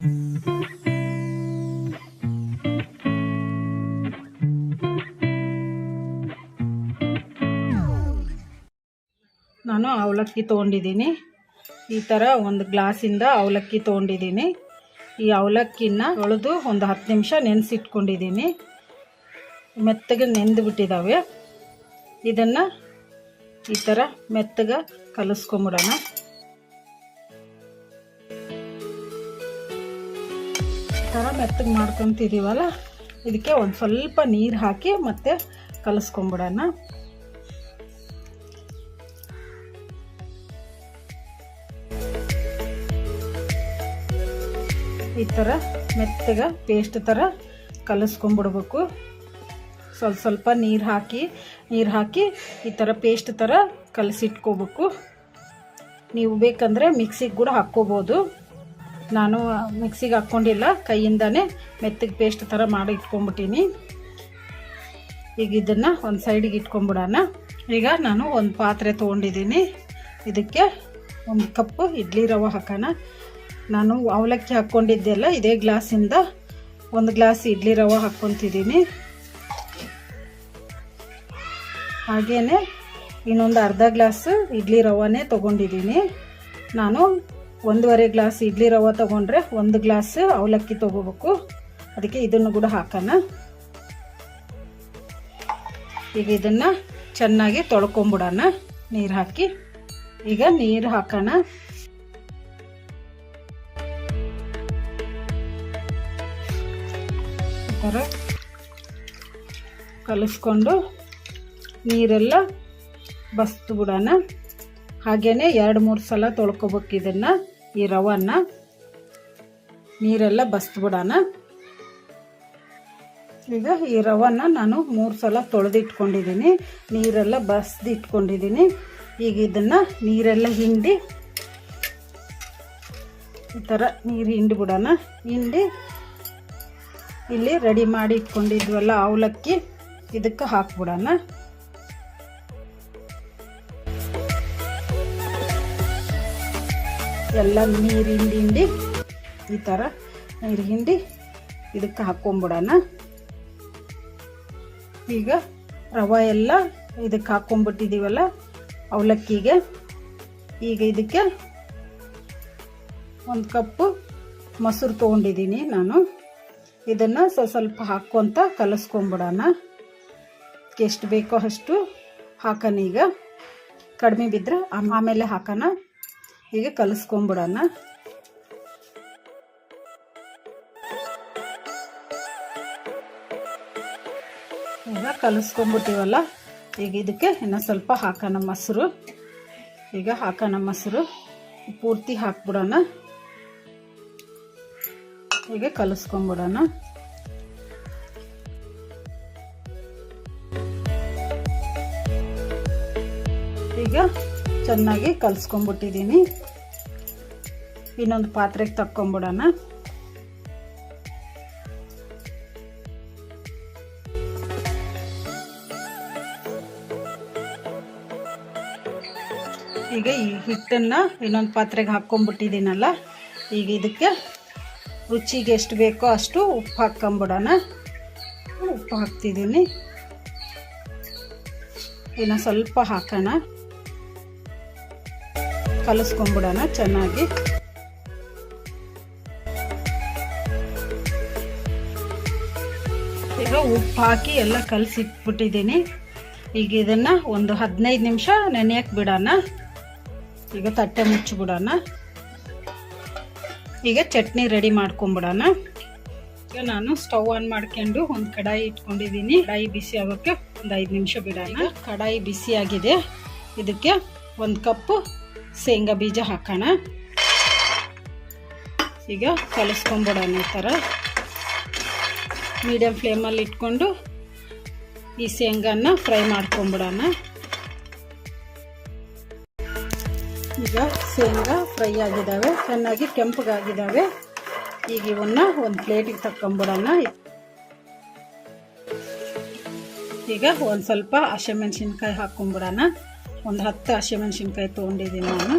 ನಾನು ಅವಲಕ್ಕಿ ತೊಗೊಂಡಿದ್ದೀನಿ. ಈ ಥರ ಒಂದು ಗ್ಲಾಸಿಂದ ಅವಲಕ್ಕಿ ತೊಗೊಂಡಿದ್ದೀನಿ. ಈ ಅವಲಕ್ಕಿನ ತೊಳೆದು ಒಂದು ಹತ್ತು ನಿಮಿಷ ನೆನೆಸಿಟ್ಕೊಂಡಿದ್ದೀನಿ. ಮೆತ್ತಗೆ ನೆಂದು ಬಿಟ್ಟಿದ್ದಾವೆ ಇದನ್ನು ಈ ಥರ ಮೆತ್ತಗೆ ಕಲಿಸ್ಕೊಂಬಿಡೋಣ. ಮೆತ್ತಗೆ ಮಾಡ್ಕೊತಿದ್ದೀವಲ್ಲ ಇದಕ್ಕೆ ಒಂದು ಸ್ವಲ್ಪ ನೀರು ಹಾಕಿ ಮತ್ತೆ ಕಲಸ್ಕೊಂಬಿಡೋಣ. ಈ ಥರ ಮೆತ್ತಗೆ ಪೇಸ್ಟ್ ಥರ ಕಲಿಸ್ಕೊಂಬಿಡ್ಬೇಕು. ಸ್ವಲ್ಪ ಸ್ವಲ್ಪ ನೀರು ಹಾಕಿ ನೀರು ಹಾಕಿ ಈ ಥರ ಪೇಸ್ಟ್ ಥರ ಕಲಸಿಟ್ಕೋಬೇಕು. ನೀವು ಬೇಕಂದರೆ ಮಿಕ್ಸಿಗೆ ಕೂಡ ಹಾಕ್ಕೋಬೋದು. ನಾನು ಮಿಕ್ಸಿಗೆ ಹಾಕ್ಕೊಂಡಿಲ್ಲ, ಕೈಯಿಂದನೇ ಮೆತ್ತಗೆ ಪೇಸ್ಟ್ ಥರ ಮಾಡಿ ಇಟ್ಕೊಂಬಿಟ್ಟೀನಿ ಈಗ ಇದನ್ನು ಒಂದು ಸೈಡಿಗೆ ಇಟ್ಕೊಂಬಿಡೋಣ ಈಗ ನಾನು ಒಂದು ಪಾತ್ರೆ ತೊಗೊಂಡಿದ್ದೀನಿ. ಇದಕ್ಕೆ ಒಂದು ಕಪ್ಪು ಇಡ್ಲಿ ರವೆ ಹಾಕೋಣ. ನಾನು ಅವಲಕ್ಕಿ ಹಾಕ್ಕೊಂಡಿದ್ದೆಲ್ಲ ಇದೇ ಗ್ಲಾಸಿಂದ ಒಂದು ಗ್ಲಾಸ್ ಇಡ್ಲಿ ರವೆ ಹಾಕ್ಕೊತಿದ್ದೀನಿ. ಹಾಗೇ ಇನ್ನೊಂದು ಅರ್ಧ ಗ್ಲಾಸ್ ಇಡ್ಲಿ ರವಾನೇ ತೊಗೊಂಡಿದ್ದೀನಿ. ನಾನು ಒಂದೂವರೆ ಗ್ಲಾಸ್ ಇಡ್ಲಿ ರವೆ ತೊಗೊಂಡ್ರೆ ಒಂದು ಗ್ಲಾಸ್ ಅವಲಕ್ಕಿ ತೊಗೋಬೇಕು. ಅದಕ್ಕೆ ಇದನ್ನು ಕೂಡ ಹಾಕೋಣ. ಈಗ ಇದನ್ನು ಚೆನ್ನಾಗಿ ತೊಳ್ಕೊಂಬಿಡೋಣ. ನೀರು ಹಾಕಿ. ಈಗ ನೀರು ಹಾಕೋಣ. ಕಲಸ್ಕೊಂಡು ಕಲಿಸ್ಕೊಂಡು ನೀರೆಲ್ಲ ಬಸ್ತು ಬಿಡೋಣ. ಹಾಗೇನೆ ಎರಡು ಮೂರು ಸಲ ತೊಳ್ಕೊಬೇಕು ಇದನ್ನು, ಈ ರವನ್ನ. ನೀರೆಲ್ಲ ಬಸ್ತು ಬಿಡೋಣ ಈಗ ಈ ರವನ್ನ ನಾನು ಮೂರು ಸಲ ತೊಳೆದಿಟ್ಕೊಂಡಿದ್ದೀನಿ. ನೀರೆಲ್ಲ ಬಸ್ದಿಟ್ಕೊಂಡಿದ್ದೀನಿ. ಈಗ ಇದನ್ನು ನೀರೆಲ್ಲ ಹಿಂಡಿ, ಈ ಥರ ನೀರು ಹಿಂಡಿ ಬಿಡೋಣ ಹಿಂಡಿ ಇಲ್ಲಿ ರೆಡಿ ಮಾಡಿ ಇಟ್ಕೊಂಡಿದ್ವಲ್ಲ, ಅವಲಕ್ಕಿ, ಇದಕ್ಕೆ ಹಾಕ್ಬಿಡೋಣ. ಎಲ್ಲ ನೀರು ಹಿಂಡಿ ಹಿಂಡಿ ಈ ಥರ ನೀರು ಹಿಂಡಿ ಇದಕ್ಕೆ ಹಾಕ್ಕೊಂಬಿಡೋಣ ಈಗ ರವೆ ಎಲ್ಲ ಇದಕ್ಕೆ ಹಾಕ್ಕೊಂಬಿಟ್ಟಿದ್ದೀವಲ್ಲ ಅವಲಕ್ಕಿಗೆ. ಈಗ ಇದಕ್ಕೆ ಒಂದು ಕಪ್ಪು ಮೊಸರು ತೊಗೊಂಡಿದ್ದೀನಿ ನಾನು. ಇದನ್ನು ಸ್ವಲ್ಪ ಸ್ವಲ್ಪ ಹಾಕ್ಕೊತ ಕಲಿಸ್ಕೊಂಬಿಡೋಣ. ಎಷ್ಟು ಬೇಕೋ ಅಷ್ಟು ಹಾಕೋಣ ಈಗ. ಕಡಿಮೆ ಬಿದ್ದರೆ ಆಮೇಲೆ ಹಾಕೋಣ. ಹೀಗೆ ಕಲಿಸ್ಕೊಂಬಿಡೋಣ. ಈಗ ಕಲಿಸ್ಕೊಂಬಿಟ್ಟಿವಲ್ಲ, ಈಗ ಇದಕ್ಕೆ ಇನ್ನೂ ಸ್ವಲ್ಪ ಹಾಕೋಣ ಮೊಸರು. ಈಗ ಹಾಕೋಣ ಮೊಸರು. ಪೂರ್ತಿ ಹಾಕ್ಬಿಡೋಣ. ಹೀಗೆ ಕಲಿಸ್ಕೊಂಬಿಡೋಣ. ಚೆನ್ನಾಗಿ ಕಲಿಸ್ಕೊಂಬಿಟ್ಟಿದ್ದೀನಿ ಇನ್ನೊಂದು ಪಾತ್ರೆಗೆ ತಕ್ಕೊಂಬಿಡೋಣ. ಈಗ ಈ ಹಿಟ್ಟನ್ನು ಇನ್ನೊಂದು ಪಾತ್ರೆಗೆ ಹಾಕ್ಕೊಂಬಿಟ್ಟಿದ್ದೀನಲ್ಲ ಈಗ ಇದಕ್ಕೆ ರುಚಿಗೆ ಎಷ್ಟು ಬೇಕೋ ಅಷ್ಟು ಉಪ್ಪು ಹಾಕ್ಕೊಂಬಿಡೋಣ. ಉಪ್ಪು ಹಾಕ್ತಿದ್ದೀನಿ. ಇನ್ನು ಸ್ವಲ್ಪ ಹಾಕೋಣ. ಕಲಿಸ್ಕೊಂಬಿಡೋಣ ಚೆನ್ನಾಗಿ. ಈಗ ಉಪ್ಪು ಹಾಕಿ ಎಲ್ಲ ಕಲಸಿಟ್ಬಿಟ್ಟಿದ್ದೀನಿ. ಈಗ ಇದನ್ನು ಒಂದು ಹದಿನೈದು ನಿಮಿಷ ನೆನೆಯಕ್ಕೆ ಬಿಡೋಣ. ಈಗ ತಟ್ಟೆ ಮುಚ್ಚಿಬಿಡೋಣ. ಈಗ ಚಟ್ನಿ ರೆಡಿ ಮಾಡ್ಕೊಂಬಿಡೋಣ. ಈಗ ನಾನು ಸ್ಟವ್ ಆನ್ ಮಾಡ್ಕೊಂಡು ಒಂದು ಕಡಾಯಿ ಇಟ್ಕೊಂಡಿದ್ದೀನಿ. ಕಡಾಯಿ ಬಿಸಿ ಆಗೋಕ್ಕೆ ಒಂದು ಐದು ನಿಮಿಷ ಬಿಡೋಣ. ಕಡಾಯಿ ಬಿಸಿಯಾಗಿದೆ. ಇದಕ್ಕೆ ಒಂದು ಕಪ್ಪು ಶೇಂಗಾ ಬೀಜ ಹಾಕೋಣ. ಈಗ ಕಲಿಸ್ಕೊಂಬಿಡೋಣ ಈ ಥರ. ಮೀಡಿಯಮ್ ಫ್ಲೇಮಲ್ಲಿ ಇಟ್ಕೊಂಡು ಈ ಶೇಂಗಾನ ಫ್ರೈ ಮಾಡ್ಕೊಂಬಿಡೋಣ. ಈಗ ಶೇಂಗಾ ಫ್ರೈ ಆಗಿದ್ದಾವೆ, ಚೆನ್ನಾಗಿ ಕೆಂಪಗಾಗಿದ್ದಾವೆ. ಈಗ ಇವನ್ನ ಒಂದು ಪ್ಲೇಟಿಗೆ ತಕ್ಕೊಂಬಿಡೋಣ. ಈಗ ಒಂದು ಸ್ವಲ್ಪ ಹಸಿಮೆಣ್ಸಿನ್ಕಾಯಿ ಹಾಕ್ಕೊಂಬಿಡೋಣ ಒಂದು ಹತ್ತು ಹಸಿಮೆಣ್ಸಿನ್ಕಾಯಿ ತೊಗೊಂಡಿದ್ದೀನಿ ನಾನು.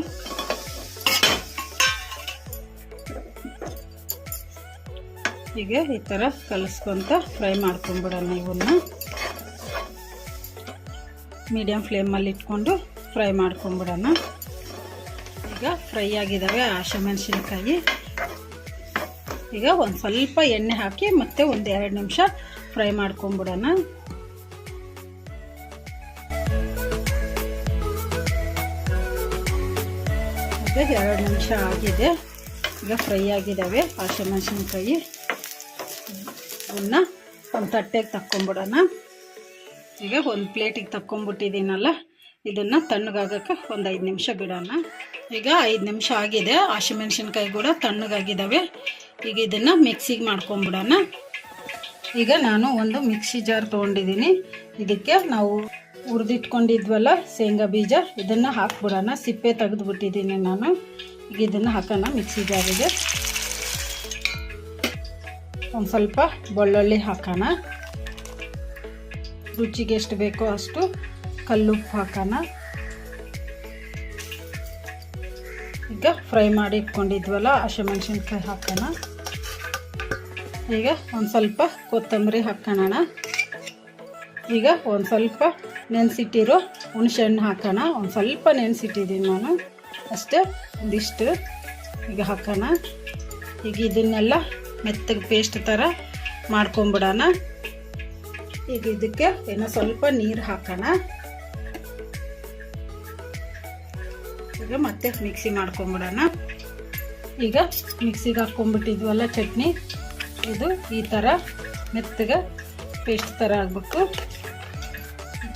ಈಗ ಈ ಥರ ಕಲಿಸ್ಕೊಂತ ಫ್ರೈ ಮಾಡ್ಕೊಂಬಿಡೋಣ ಇವನ್ನ. ಮೀಡಿಯಮ್ ಫ್ಲೇಮಲ್ಲಿ ಇಟ್ಕೊಂಡು ಫ್ರೈ ಮಾಡ್ಕೊಂಬಿಡೋಣ. ಈಗ ಫ್ರೈ ಆಗಿದ್ದಾವೆ ಹಸಿಮೆಣಸಿನ್ಕಾಯಿ ಈಗ ಒಂದು ಸ್ವಲ್ಪ ಎಣ್ಣೆ ಹಾಕಿ ಮತ್ತೆ ಒಂದು ಎರಡು ನಿಮಿಷ ಫ್ರೈ ಮಾಡ್ಕೊಂಬಿಡೋಣ. ಈಗ ಎರಡು ನಿಮಿಷ ಆಗಿದೆ. ಈಗ ಫ್ರೈ ಆಗಿದ್ದಾವೆ. ಹಸಿಮೆಣಸಿನ್ಕಾಯಿ ಇವನ್ನ ಒಂದು ತಟ್ಟೆಗೆ ತಕ್ಕೊಂಬಿಡೋಣ. ಈಗ ಒಂದು ಪ್ಲೇಟಿಗೆ ತಕ್ಕೊಂಬಿಟ್ಟಿದ್ದೀನಲ್ಲ, ಇದನ್ನು ತಣ್ಣಗಾಗಕ್ಕೆ ಒಂದು ಐದು ನಿಮಿಷ ಬಿಡೋಣ. ಈಗ ಐದು ನಿಮಿಷ ಆಗಿದೆ. ಹಸಿಮೆಣ್ಸಿನ್ಕಾಯಿ ಕೂಡ ತಣ್ಣಗಾಗಿದ್ದಾವೆ. ಈಗ ಇದನ್ನು ಮಿಕ್ಸಿಗೆ ಮಾಡ್ಕೊಂಬಿಡೋಣ. ಈಗ ನಾನು ಒಂದು ಮಿಕ್ಸಿ ಜಾರ್ ತೊಗೊಂಡಿದ್ದೀನಿ. ಇದಕ್ಕೆ ನಾವು ಹುರಿದಿಟ್ಕೊಂಡಿದ್ವಲ್ಲ, ಶೇಂಗಾ ಬೀಜ, ಇದನ್ನು ಹಾಕ್ಬಿಡೋಣ. ಸಿಪ್ಪೆ ತೆಗೆದುಬಿಟ್ಟಿದ್ದೀನಿ ನಾನು. ಈಗ ಇದನ್ನು ಹಾಕೋಣ ಮಿಕ್ಸಿ ಜಾರಿಗೆ. ಒಂದು ಸ್ವಲ್ಪ ಬೆಳ್ಳುಳ್ಳಿ ಹಾಕೋಣ. ರುಚಿಗೆ ಎಷ್ಟು ಬೇಕೋ ಅಷ್ಟು ಕಲ್ಲುಪ್ಪು ಹಾಕೋಣ. ಈಗ ಫ್ರೈ ಮಾಡಿ ಇಟ್ಕೊಂಡಿದ್ವಲ್ಲ ಹಸಿಮೆಣ್ಸಿನ್ಕಾಯಿ ಹಾಕೋಣ. ಈಗ ಒಂದು ಸ್ವಲ್ಪ ಕೊತ್ತಂಬರಿ ಹಾಕೋಣ ಈಗ ಒಂದು ಸ್ವಲ್ಪ ನೆನೆಸಿಟ್ಟಿರೋ ಹುಣಸೆಹಣ್ಣು ಹಾಕೋಣ. ಒಂದು ಸ್ವಲ್ಪ ನೆನೆಸಿಟ್ಟಿದ್ದೀನಿ ನಾನು. ಅಷ್ಟೇ, ಒಂದಿಷ್ಟು ಈಗ ಹಾಕೋಣ. ಈಗ ಇದನ್ನೆಲ್ಲ ಮೆತ್ತಗೆ ಪೇಸ್ಟ್ ಥರ ಮಾಡ್ಕೊಂಬಿಡೋಣ. ಈಗ ಇದಕ್ಕೆ ಏನೋ ಸ್ವಲ್ಪ ನೀರು ಹಾಕೋಣ. ಈಗ ಮತ್ತೆ ಮಿಕ್ಸಿ ಮಾಡ್ಕೊಂಬಿಡೋಣ. ಈಗ ಮಿಕ್ಸಿಗೆ ಹಾಕ್ಕೊಂಬಿಟ್ಟಿದ್ವಲ್ಲ ಚಟ್ನಿ. ಇದು ಈ ಥರ ಮೆತ್ತಗೆ ಪೇಸ್ಟ್ ಥರ ಆಗಬೇಕು.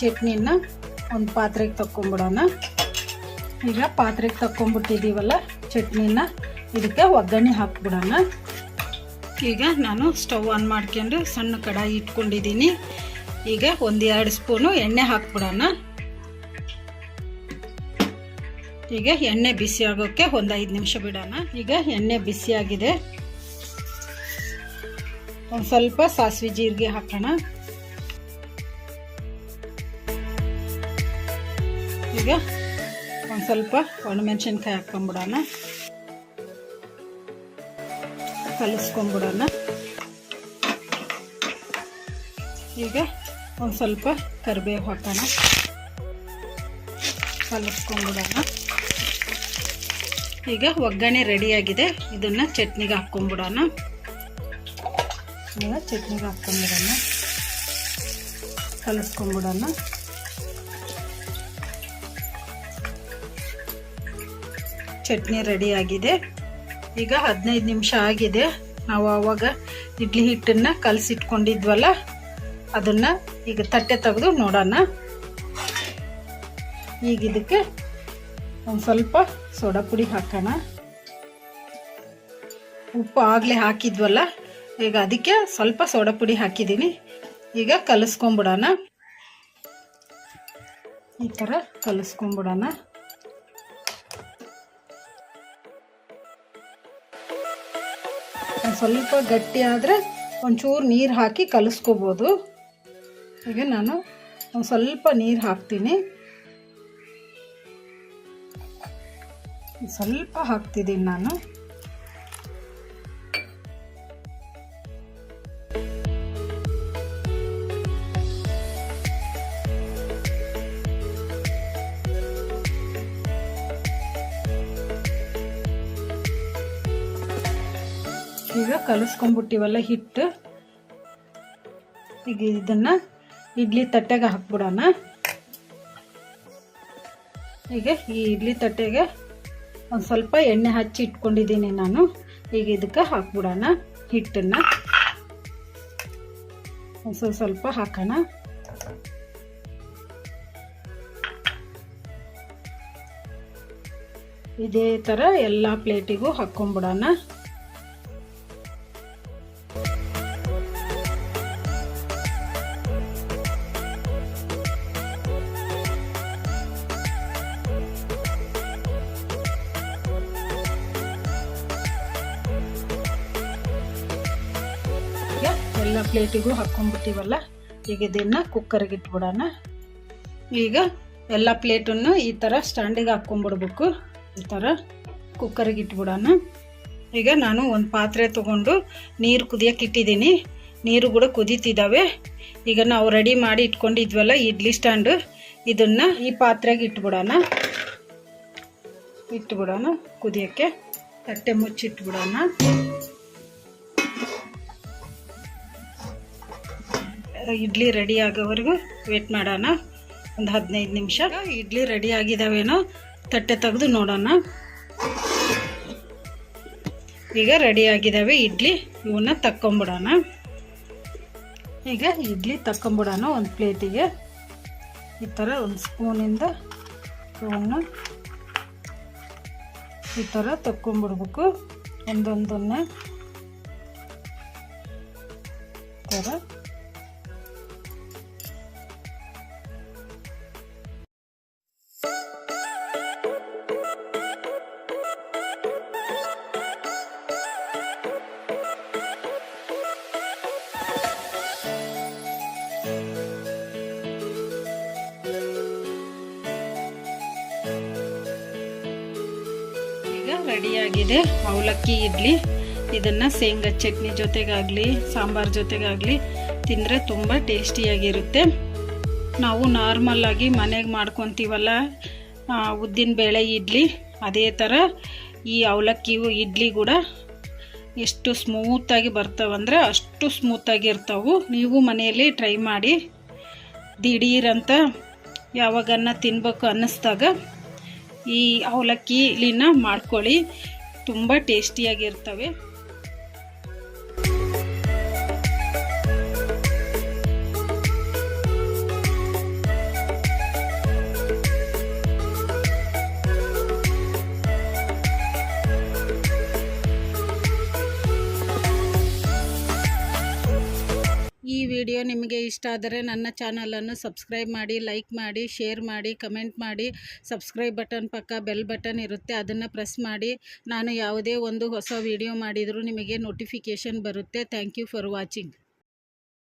ಚಟ್ನಿನ ಒಂದು ಪಾತ್ರೆಗೆ ತಕ್ಕೊಂಬಿಡೋಣ. ಈಗ ಪಾತ್ರೆಗೆ ತಕ್ಕೊಂಬಿಟ್ಟಿದ್ದೀವಲ್ಲ ಚಟ್ನಿನ ಇದಕ್ಕೆ ಒಗ್ಗರಣೆ ಹಾಕ್ಬಿಡೋಣ. ಈಗ ನಾನು ಸ್ಟವ್ ಆನ್ ಮಾಡ್ಕೊಂಡು ಸಣ್ಣ ಕಡಾಯಿ ಇಟ್ಕೊಂಡಿದ್ದೀನಿ. ಈಗ ಒಂದು ಎರಡು ಸ್ಪೂನು ಎಣ್ಣೆ ಹಾಕ್ಬಿಡೋಣ. ಈಗ ಎಣ್ಣೆ ಬಿಸಿ ಆಗೋಕ್ಕೆ ಒಂದು ಐದು ನಿಮಿಷ ಬಿಡೋಣ. ಈಗ ಎಣ್ಣೆ ಬಿಸಿಯಾಗಿದೆ ಒಂದು ಸ್ವಲ್ಪ ಸಾಸಿವೆ ಜೀರಿಗೆ ಹಾಕೋಣ. ಈಗ ಒಂದು ಸ್ವಲ್ಪ ಒಣಮೆಣಸಿನ್ಕಾಯಿ ಹಾಕ್ಕೊಂಬಿಡೋಣ. ಕಲಿಸ್ಕೊಂಬಿಡೋಣ. ಈಗ ಒಂದು ಸ್ವಲ್ಪ ಕರಿಬೇವು ಹಾಕೋಣ. ಕಲಿಸ್ಕೊಂಬಿಡೋಣ. ಈಗ ಒಗ್ಗರಣೆ ರೆಡಿಯಾಗಿದೆ. ಇದನ್ನು ಚಟ್ನಿಗೆ ಹಾಕ್ಕೊಂಬಿಡೋಣ. ಈಗ ಚಟ್ನಿಗೆ ಹಾಕ್ಕೊಂಬಿಡೋಣ. ಕಲಿಸ್ಕೊಂಬಿಡೋಣ. ಚಟ್ನಿ ರೆಡಿ ಆಗಿದೆ. ಈಗ ಹದಿನೈದು ನಿಮಿಷ ಆಗಿದೆ. ನಾವು ಆವಾಗ ಇಡ್ಲಿ ಹಿಟ್ಟನ್ನು ಕಲಸಿಟ್ಕೊಂಡಿದ್ವಲ್ಲ, ಅದನ್ನು ಈಗ ತಟ್ಟೆ ತೆಗೆದು ನೋಡೋಣ. ಈಗ ಇದಕ್ಕೆ ಒಂದು ಸ್ವಲ್ಪ ಸೋಡಾ ಪುಡಿ ಹಾಕೋಣ. ಉಪ್ಪು ಆಗಲೇ ಹಾಕಿದ್ವಲ್ಲ, ಈಗ ಅದಕ್ಕೆ ಸ್ವಲ್ಪ ಸೋಡಾ ಪುಡಿ ಹಾಕಿದ್ದೀನಿ. ಈಗ ಕಲಿಸ್ಕೊಂಬಿಡೋಣ. ಈ ಥರ ಕಲಿಸ್ಕೊಂಬಿಡೋಣ. ಸ್ವಲ್ಪ ಗಟ್ಟಿ ಆದರೆ ಒಂಚೂರು ನೀರು ಹಾಕಿ ಕಲಿಸ್ಕೋಬೋದು. ಈಗ ನಾನು ಒಂದು ಸ್ವಲ್ಪ ನೀರು ಹಾಕ್ತೀನಿ. ಸ್ವಲ್ಪ ಹಾಕ್ತಿದ್ದೀನಿ ನಾನು. ಈಗ ಕಲಿಸ್ಕೊಂಡ್ಬಿಟ್ಟಿವಲ್ಲ ಹಿಟ್ಟು. ಈಗ ಇದನ್ನ ಇಡ್ಲಿ ತಟ್ಟೆಗೆ ಹಾಕ್ಬಿಡೋಣ. ಈಗ ಈ ಇಡ್ಲಿ ತಟ್ಟೆಗೆ ಒಂದು ಸ್ವಲ್ಪ ಎಣ್ಣೆ ಹಚ್ಚಿ ಇಟ್ಕೊಂಡಿದ್ದೀನಿ ನಾನು. ಈಗ ಇದಕ್ಕೆ ಹಾಕ್ಬಿಡೋಣ ಹಿಟ್ಟನ್ನು. ಒಂದು ಸ್ವಲ್ಪ ಸ್ವಲ್ಪ ಹಾಕೋಣ. ಇದೇ ಥರ ಎಲ್ಲ ಪ್ಲೇಟಿಗೂ ಹಾಕ್ಕೊಂಬಿಡೋಣ ಎಲ್ಲ ಪ್ಲೇಟಿಗೂ ಹಾಕ್ಕೊಂಡ್ಬಿಟ್ಟಿವಲ್ಲ? ಈಗ ಇದನ್ನು ಕುಕ್ಕರ್ಗೆ ಇಟ್ಬಿಡೋಣ. ಈಗ ಎಲ್ಲ ಪ್ಲೇಟನ್ನು ಈ ಥರ ಸ್ಟ್ಯಾಂಡಿಗೆ ಹಾಕ್ಕೊಂಬಿಡ್ಬೇಕು ಈ ಥರ ಕುಕ್ಕರ್ಗೆ ಇಟ್ಬಿಡೋಣ. ಈಗ ನಾನು ಒಂದು ಪಾತ್ರೆ ತೊಗೊಂಡು ನೀರು ಕುದಿಯಕ್ಕೆ ಇಟ್ಟಿದ್ದೀನಿ. ನೀರು ಕೂಡ ಕುದೀತಿದ್ದಾವೆ ಈಗ ನಾವು ರೆಡಿ ಮಾಡಿ ಇಟ್ಕೊಂಡಿದ್ವಲ್ಲ ಇಡ್ಲಿ ಸ್ಟ್ಯಾಂಡು ಇದನ್ನು ಈ ಪಾತ್ರೆಗೆ ಇಟ್ಬಿಡೋಣ. ಇಟ್ಬಿಡೋಣ ಕುದಿಯೋಕ್ಕೆ. ತಟ್ಟೆ ಮುಚ್ಚಿಟ್ಬಿಡೋಣ. ಇಡ್ಲಿ ರೆಡಿ ಆಗೋವರೆಗೂ ವೇಟ್ ಮಾಡೋಣ. ಒಂದು ಹದಿನೈದು ನಿಮಿಷ. ಇಡ್ಲಿ ರೆಡಿ ಆಗಿದಾವೇನೋ ತಟ್ಟೆ ತೆಗೆದು ನೋಡೋಣ. ಈಗ ರೆಡಿ ಆಗಿದ್ದಾವೆ ಇಡ್ಲಿ, ಇವನ್ನ ತಕ್ಕೊಂಬಿಡೋಣ. ಈಗ ಇಡ್ಲಿ ತಕ್ಕೊಂಬಿಡೋಣ ಒಂದು ಪ್ಲೇಟಿಗೆ ಈ ಥರ ಒಂದು ಸ್ಪೂನಿಂದ ಇವನ್ನು ಈ ಥರ ತಕ್ಕೊಂಬಿಡ್ಬೇಕು. ಒಂದೊಂದನ್ನೇ ಥರ ರೆಡಿಯಾಗಿದೆ. ಅವಲಕ್ಕಿ ಇಡ್ಲಿ, ಇದನ್ನು ಶೇಂಗಾ ಚಟ್ನಿ ಜೊತೆಗಾಗಲಿ, ಸಾಂಬಾರ್ ಜೊತೆಗಾಗಲಿ ತಿಂದರೆ ತುಂಬ ಟೇಸ್ಟಿಯಾಗಿರುತ್ತೆ. ನಾವು ನಾರ್ಮಲ್ಲಾಗಿ ಮನೆಗೆ ಮಾಡ್ಕೊತೀವಲ್ಲ ಉದ್ದಿನ ಬೇಳೆ ಇಡ್ಲಿ, ಅದೇ ಥರ ಈ ಅವಲಕ್ಕಿ ಇಡ್ಲಿ ಕೂಡ ಎಷ್ಟು ಸ್ಮೂತಾಗಿ ಬರ್ತಾವಂದ್ರೆ ಅಷ್ಟು ಸ್ಮೂತಾಗಿ ಇರ್ತಾವೆ. ನೀವು ಮನೆಯಲ್ಲಿ ಟ್ರೈ ಮಾಡಿ. ದಿಢೀರಂತ ಯಾವಾಗನ್ನ ತಿನ್ಬೇಕು ಅನ್ನಿಸ್ದಾಗ ಈ ಅವಲಕ್ಕಿ ಅವಲಕ್ಕಿಲಿನ ಮಾಡ್ಕೊಳ್ಳಿ. ತುಂಬ ಟೇಸ್ಟಿಯಾಗಿರ್ತವೆ. ಇಷ್ಟ ಆದರೆ ನನ್ನ ಚಾನಲನ್ನು ಸಬ್ಸ್ಕ್ರೈಬ್ ಮಾಡಿ, ಲೈಕ್ ಮಾಡಿ, ಶೇರ್ ಮಾಡಿ, ಕಮೆಂಟ್ ಮಾಡಿ. ಸಬ್ಸ್ಕ್ರೈಬ್ ಬಟನ್ ಪಕ್ಕ ಬೆಲ್ ಬಟನ್ ಇರುತ್ತೆ, ಅದನ್ನು ಪ್ರೆಸ್ ಮಾಡಿ. ನಾನು ಯಾವುದೇ ಒಂದು ಹೊಸ ವಿಡಿಯೋ ಮಾಡಿದರೂ ನಿಮಗೆ ನೋಟಿಫಿಕೇಷನ್ ಬರುತ್ತೆ. Thank you for watching.